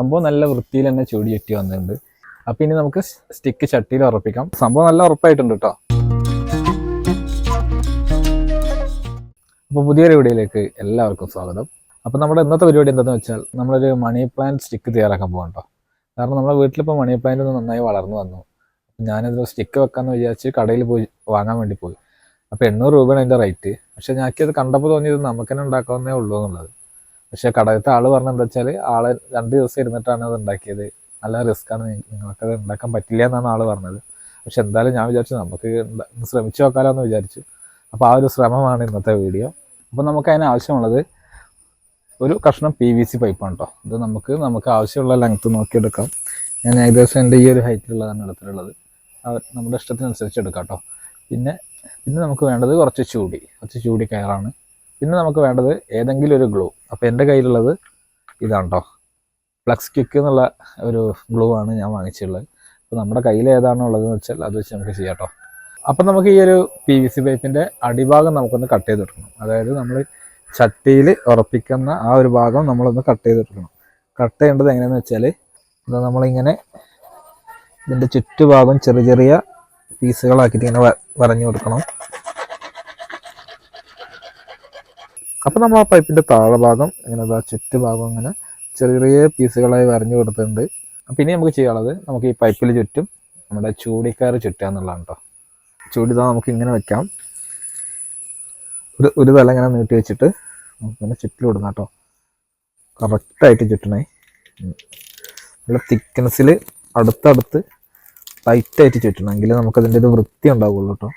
സംഭവം നല്ല വൃത്തിയിൽ തന്നെ ചൂടി ചുറ്റി വന്നിട്ടുണ്ട്. അപ്പം ഇനി നമുക്ക് സ്റ്റിക്ക് ചട്ടിയിൽ ഉറപ്പിക്കാം. സംഭവം നല്ല ഉറപ്പായിട്ടുണ്ട് കേട്ടോ അപ്പോൾ പുതിയൊരു വീഡിയോയിലേക്ക് എല്ലാവർക്കും സ്വാഗതം. അപ്പോൾ നമ്മുടെ ഇന്നത്തെ പരിപാടി എന്താണെന്ന് വെച്ചാൽ നമ്മളൊരു മണി പ്ലാന്റ് സ്റ്റിക്ക് തയ്യാറാക്കാൻ പോകാം കേട്ടോ കാരണം നമ്മുടെ വീട്ടിലിപ്പോൾ മണി പ്ലാന്റ് ഒന്ന് നന്നായി വളർന്നു വന്നു. ഞാനിത് സ്റ്റിക്ക് വെക്കാമെന്ന് വിചാരിച്ച് കടയിൽ പോയി വാങ്ങാൻ വേണ്ടി പോയി. അപ്പോൾ എണ്ണൂറ് രൂപയാണ് അതിന്റെ റേറ്റ് പക്ഷെ പക്ഷേ അത് കണ്ടപ്പോൾ തോന്നിയത് നമുക്ക് തന്നെ ഉണ്ടാക്കാവുന്നേ ഉള്ളൂ എന്നുള്ളത്. പക്ഷേ കടയിലത്തെ ആൾ പറഞ്ഞ എന്താ വെച്ചാൽ ആൾ രണ്ട് ദിവസം ഇരുന്നിട്ടാണ് അത് ഉണ്ടാക്കിയത്. നല്ല റിസ്ക്കാണ് അത് ഉണ്ടാക്കാൻ പറ്റില്ല എന്നാണ് ആൾ പറഞ്ഞത്. പക്ഷെ എന്തായാലും ഞാൻ വിചാരിച്ചു നമുക്ക് ശ്രമിച്ചു നോക്കാലോ എന്ന് വിചാരിച്ചു. അപ്പോൾ ആ ഒരു ശ്രമമാണ് ഇന്നത്തെ വീഡിയോ. അപ്പോൾ നമുക്ക് അതിന് ആവശ്യമുള്ളത് ഒരു കഷ്ണം പി വി സി പൈപ്പാണ് കേട്ടോ ഇത് നമുക്ക് നമുക്ക് ആവശ്യമുള്ള ലെങ്ത്ത് നോക്കിയെടുക്കാം. ഞാൻ ഏകദേശം എന്റെ ഈ ഒരു ഹൈറ്റിലുള്ളതാണ് എടുത്തിട്ടുള്ളത്. നമ്മുടെ ഇഷ്ടത്തിനനുസരിച്ച് എടുക്കാം കേട്ടോ പിന്നെ പിന്നെ നമുക്ക് വേണ്ടത് കുറച്ച് ചൂടി. കുറച്ച് ചൂടി കയറാണ്. പിന്നെ നമുക്ക് വേണ്ടത് ഏതെങ്കിലും ഒരു ഗ്ലൂ. അപ്പോൾ എന്റെ കയ്യിലുള്ളത് ഇതാണ് കേട്ടോ ഫ്ലക്സ് കിക്ക് എന്നുള്ള ഒരു ഗ്ലൂ ആണ് ഞാൻ വാങ്ങിച്ചുള്ളത് അപ്പോൾ നമ്മുടെ കയ്യിൽ ഏതാണോ ഉള്ളതെന്ന് വെച്ചാൽ അത് വെച്ച് നമുക്ക് ചെയ്യാം കേട്ടോ അപ്പം നമുക്ക് ഈ ഒരു പി വി സി പൈപ്പിന്റെ അടിഭാഗം നമുക്കൊന്ന് കട്ട് ചെയ്തെടുക്കണം അതായത് നമ്മൾ ചട്ടിയിൽ ഉറപ്പിക്കുന്ന ആ ഒരു ഭാഗം നമ്മളൊന്ന് കട്ട് ചെയ്തെടുക്കണം കട്ട് ചെയ്യേണ്ടത് എങ്ങനെയാണെന്ന് വെച്ചാൽ ഇത് നമ്മളിങ്ങനെ ഇതിന്റെ ചുറ്റുഭാഗം ചെറിയ ചെറിയ പീസുകളാക്കിയിട്ട് ഇങ്ങനെ വരഞ്ഞു കൊടുക്കണം. അപ്പം നമ്മൾ ആ പൈപ്പിന്റെ താഴെ ഭാഗം ഇങ്ങനെ അതാ ചുറ്റുഭാഗം അങ്ങനെ ചെറിയ ചെറിയ പീസുകളായി വരഞ്ഞു കൊടുത്തിട്ടുണ്ട്. അപ്പം ഇനി നമുക്ക് ചെയ്യാനുള്ളത് നമുക്ക് ഈ പൈപ്പിൽ ചുറ്റും നമ്മുടെ ചൂടിക്കാറ് ചുറ്റുക എന്നുള്ളതാണ് കേട്ടോ ചൂടിതാ നമുക്ക് ഇങ്ങനെ വെക്കാം. ഒരു ഒരു തല ഇങ്ങനെ നീട്ടി വെച്ചിട്ട് നമുക്കിങ്ങനെ ചുറ്റിൽ വിടുന്ന കേട്ടോ കറക്റ്റായിട്ട് ചുറ്റണേ. നല്ല തിക്നെസ്സിൽ അടുത്തടുത്ത് ടൈറ്റായിട്ട് ചുറ്റണം. എങ്കിലേ നമുക്കതിന്റെ ഒരു വൃത്തി ഉണ്ടാവുള്ളൂ കേട്ടോ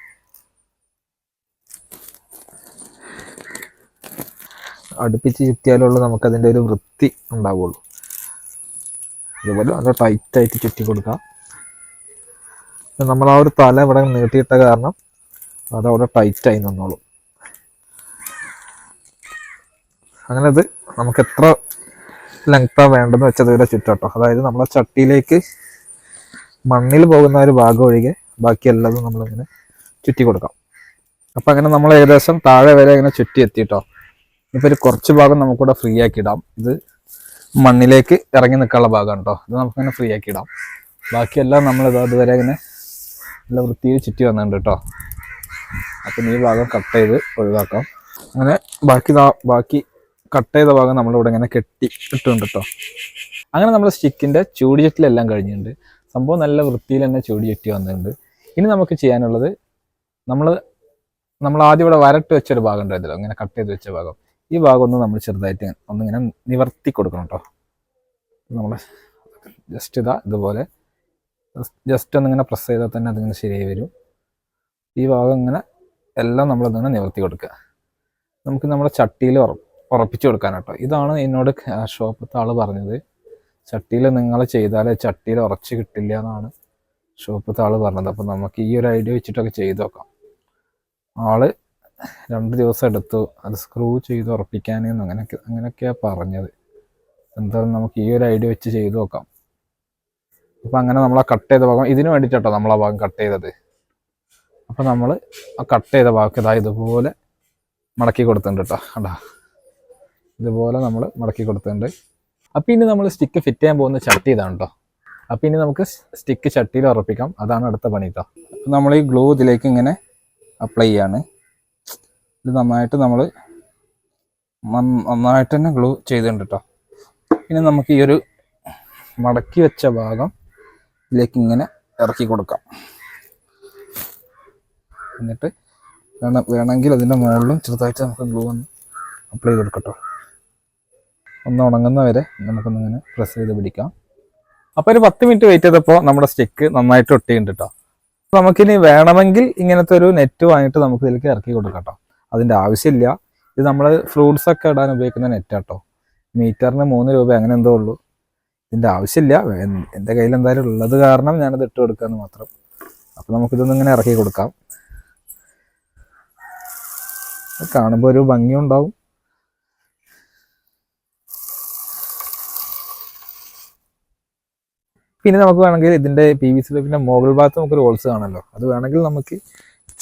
അടുപ്പിച്ച് ചുറ്റിയാലുള്ളൂ നമുക്കതിന്റെ ഒരു വൃത്തി ഉണ്ടാവുള്ളൂ. അതുപോലെ നല്ല ടൈറ്റായിട്ട് ചുറ്റി കൊടുക്കാം. നമ്മൾ ആ ഒരു തല ഇവിടെ നീട്ടിയിട്ട കാരണം അതവിടെ ടൈറ്റായി നിന്നോളും. അങ്ങനെ അത് നമുക്ക് എത്ര ലെങ്താണ് വേണ്ടെന്ന് വെച്ചത് ഇവിടെ ചുറ്റാട്ടോ. അതായത് നമ്മളെ ചട്ടിയിലേക്ക് മണ്ണിൽ പോകുന്ന ഒരു ഭാഗം ഒഴികെ ബാക്കി എല്ലാതും നമ്മളിങ്ങനെ ചുറ്റി കൊടുക്കാം. അപ്പം അങ്ങനെ നമ്മൾ ഏകദേശം താഴെ വരെ ഇങ്ങനെ ചുറ്റി എത്തിയിട്ടോ. ഇപ്പം ഒരു കുറച്ച് ഭാഗം നമുക്കിവിടെ ഫ്രീ ആക്കി ഇടാം ഇത് മണ്ണിലേക്ക് ഇറങ്ങി നിൽക്കാനുള്ള ഭാഗമാണ് കേട്ടോ ഇത് നമുക്കിങ്ങനെ ഫ്രീ ആക്കി ഇടാം ബാക്കിയെല്ലാം നമ്മൾ അതുവരെ ഇങ്ങനെ നല്ല വൃത്തിയിൽ ചുറ്റി വന്നിട്ടുണ്ട് കേട്ടോ അപ്പം ഈ ഭാഗം കട്ട് ചെയ്ത് ഒഴിവാക്കാം. അങ്ങനെ ബാക്കി ബാക്കി കട്ട് ചെയ്ത ഭാഗം നമ്മളിവിടെ ഇങ്ങനെ കെട്ടി ഇട്ടുണ്ട് കേട്ടോ അങ്ങനെ നമ്മൾ സ്റ്റിക്കിന്റെ ചൂടി ചുറ്റിലെല്ലാം കഴിഞ്ഞിട്ടുണ്ട്. സംഭവം നല്ല വൃത്തിയിൽ തന്നെ ചൂടി ചുറ്റി വന്നിട്ടുണ്ട്. ഇനി നമുക്ക് ചെയ്യാനുള്ളത് നമ്മൾ നമ്മൾ ആദ്യം ഇവിടെ വരട്ട് വെച്ചൊരു ഭാഗം ഉണ്ടായിരുന്നല്ലോ. ഇങ്ങനെ കട്ട് ചെയ്ത് വെച്ച ഭാഗം. ഈ ഭാഗം ഒന്ന് നമ്മൾ ചെറുതായിട്ട് ഒന്നിങ്ങനെ നിവർത്തി കൊടുക്കണം കേട്ടോ നമ്മൾ ജസ്റ്റ് ഇതാ ഇതുപോലെ. ജസ്റ്റ് ഒന്നിങ്ങനെ പ്രസ് ചെയ്താൽ തന്നെ അതിങ്ങനെ ശരിയായി വരും. ഈ ഭാഗം ഇങ്ങനെ എല്ലാം നമ്മൾ നമ്മളൊന്നിങ്ങനെ നിവർത്തി കൊടുക്കുക. നമുക്ക് നമ്മുടെ ചട്ടിയിൽ ഉറ ഉറപ്പിച്ചു കൊടുക്കാൻ കേട്ടോ ഇതാണ് എന്നോട് ഷോപ്പത്തെ ആൾ പറഞ്ഞത്. ചട്ടിയിൽ നിങ്ങൾ ചെയ്താൽ ചട്ടിയിൽ ഉറച്ച് കിട്ടില്ല എന്നാണ് ഷോപ്പത്തെ ആൾ പറഞ്ഞത്. അപ്പം നമുക്ക് ഈ ഒരു ഐഡിയ വെച്ചിട്ടൊക്കെ ചെയ്ത് നോക്കാം. ആൾ രണ്ട് ദിവസം എടുത്തു. അത് സ്ക്രൂ ചെയ്ത് ഉറപ്പിക്കാനെന്ന് അങ്ങനെയൊക്കെ അങ്ങനെയൊക്കെയാണ് പറഞ്ഞത്. എന്തായാലും നമുക്ക് ഈ ഒരു ഐഡിയ വെച്ച് ചെയ്തു നോക്കാം. അപ്പം അങ്ങനെ നമ്മൾ ആ കട്ട് ചെയ്ത ഭാഗം ഇതിനു വേണ്ടിയിട്ടോ നമ്മൾ ഭാഗം കട്ട് ചെയ്തത്. അപ്പം നമ്മൾ ആ കട്ട് ചെയ്ത ഭാഗം ഇതാ ഇതുപോലെ മടക്കി കൊടുത്തിട്ടുണ്ട് കേട്ടോ കണ്ടാ? ഇതുപോലെ നമ്മൾ മടക്കി കൊടുത്തിട്ടുണ്ട്. അപ്പം ഇനി നമ്മൾ സ്റ്റിക്ക് ഫിറ്റ് ചെയ്യാൻ പോകുന്ന ചട്ടി ഇതാണ് കേട്ടോ അപ്പം ഇനി നമുക്ക് സ്റ്റിക്ക് ചട്ടിയിൽ ഉറപ്പിക്കാം. അതാണ് അടുത്ത പണി കേട്ടോ നമ്മൾ ഈ ഗ്ലൂ ഇതിലേക്ക് ഇങ്ങനെ അപ്ലൈ ചെയ്യാണ്. ഇത് നന്നായിട്ട് നമ്മൾ നന്നായിട്ട് തന്നെ ഗ്ലൂ ചെയ്തിട്ടുണ്ട് കേട്ടോ ഇനി നമുക്ക് ഈ ഒരു മടക്കി വെച്ച ഭാഗം ഇതിലേക്ക് ഇങ്ങനെ ഇറക്കി കൊടുക്കാം. എന്നിട്ട് വേണം വേണമെങ്കിൽ അതിന്റെ മുകളിലും ചെറുതായിട്ട് നമുക്ക് ഗ്ലൂ ഒന്ന് അപ്ലൈ ചെയ്ത് കൊടുക്കട്ടോ ഒന്ന് ഉണങ്ങുന്ന വരെ നമുക്കൊന്നിങ്ങനെ പ്രസ് ചെയ്ത് പിടിക്കാം. അപ്പോൾ ഒരു പത്ത് മിനിറ്റ് വെയിറ്റ് ചെയ്തപ്പോൾ നമ്മുടെ സ്റ്റിക്ക് നന്നായിട്ട് ഒട്ടിയിട്ടുണ്ട് കേട്ടോ നമുക്കിനി വേണമെങ്കിൽ ഇങ്ങനത്തെ ഒരു നെറ്റ് വാങ്ങിയിട്ട് നമുക്ക് ഇതിലേക്ക് ഇറക്കി കൊടുക്കാം കേട്ടോ അതിന്റെ ആവശ്യമില്ല. ഇത് നമ്മൾ ഫ്രൂട്ട്സ് ഒക്കെ ഇടാൻ ഉപയോഗിക്കുന്ന നെറ്റ് കേട്ടോ മീറ്ററിന് മൂന്ന് രൂപ അങ്ങനെ എന്തോ ഉള്ളൂ. ഇതിന്റെ ആവശ്യമില്ല. എന്റെ കയ്യിൽ എന്തായാലും ഉള്ളത് കാരണം ഞാനത് ഇട്ട് കൊടുക്കാമെന്ന് മാത്രം. അപ്പോൾ നമുക്കിതൊന്നും ഇങ്ങനെ ഇറക്കി കൊടുക്കാം. കാണുമ്പോൾ ഒരു ഭംഗിയുണ്ടാവും പിന്നെ നമുക്ക് വേണമെങ്കിൽ ഇതിന്റെ പി വി സി പൈപ്പിന്റെ മുകൾ ഭാഗത്ത് നമുക്കൊരു ഹോൾസ് കാണല്ലോ അത് വേണമെങ്കിൽ നമുക്ക്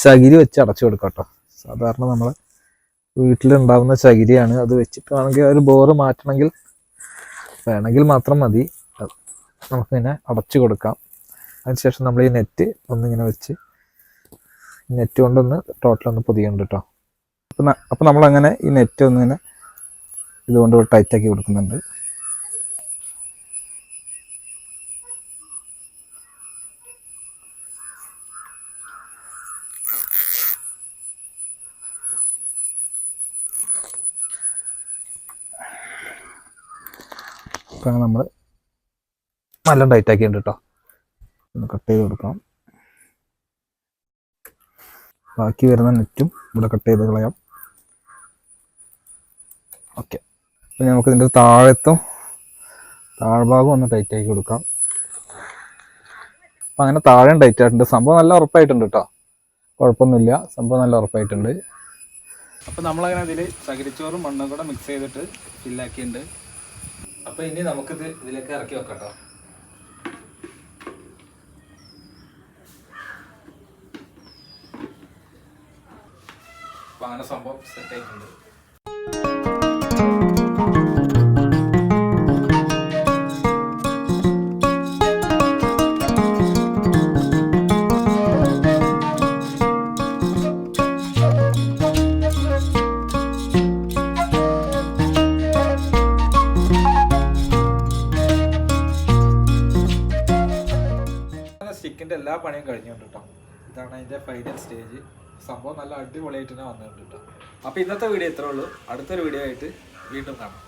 ചകിരി വെച്ച് അടച്ചു കൊടുക്കാം കേട്ടോ. സാധാരണ നമ്മൾ വീട്ടിലുണ്ടാവുന്ന ചകിരിയാണ്. അത് വെച്ചിട്ട് വേണമെങ്കിൽ ഒരു ബോറ് മാറ്റണമെങ്കിൽ വേണമെങ്കിൽ മാത്രം മതി. നമുക്ക് അടച്ചു കൊടുക്കാം. അതിനുശേഷം നമ്മൾ ഈ നെറ്റ് ഒന്നിങ്ങനെ വെച്ച് നെറ്റ് കൊണ്ടൊന്ന് ടോട്ടൽ ഒന്ന് പൊതിയുന്നുണ്ട് കേട്ടോ അപ്പം അപ്പം നമ്മളങ്ങനെ ഈ നെറ്റ് ഒന്നിങ്ങനെ ഇതുകൊണ്ട് ടൈറ്റാക്കി കൊടുക്കുന്നുണ്ട്. ഇപ്പം നമ്മൾ നല്ല ടൈറ്റ് ആക്കിയിട്ടുണ്ട് കേട്ടോ ഒന്ന് കട്ട് ചെയ്ത് കൊടുക്കാം ബാക്കി വരുന്ന നെറ്റും ഇവിടെ കട്ട് ചെയ്ത് കളയാം. ഓക്കെ അപ്പം നമുക്ക് ഇതിന്റെ താഴത്തും താഴ്ഭാഗം ഒന്ന് ടൈറ്റ് ആക്കി കൊടുക്കാം. അപ്പം അങ്ങനെ താഴെയും ടൈറ്റ് ആയിട്ടുണ്ട്. സംഭവം നല്ല ഉറപ്പായിട്ടുണ്ട് കേട്ടോ കുഴപ്പമൊന്നുമില്ല. സംഭവം നല്ല ഉറപ്പായിട്ടുണ്ട്. അപ്പം നമ്മളങ്ങനെ അതിൽ ചകിരിച്ചോറും മണ്ണും കൂടെ മിക്സ് ചെയ്തിട്ട് ഫില്ലാക്കിയിട്ടുണ്ട് അപ്പൊ ഇനി നമുക്കിത് ഇതിലേക്ക് ഇറക്കി വെക്കട്ടോ. കേട്ടോ അപ്പൊ അങ്ങനെ സംഭവം സെറ്റ് പണിയും കഴിഞ്ഞുണ്ട് കേട്ടോ ഇതാണ് അതിന്റെ ഫൈനൽ സ്റ്റേജ് സംഭവം നല്ല അടിപൊളിയായിട്ട് തന്നെ വന്നിട്ടുണ്ട് കേട്ടോ അപ്പൊ ഇന്നത്തെ വീഡിയോ ഇത്രേ ഉള്ളൂ. അടുത്തൊരു വീഡിയോ ആയിട്ട് വീണ്ടും കാണാം.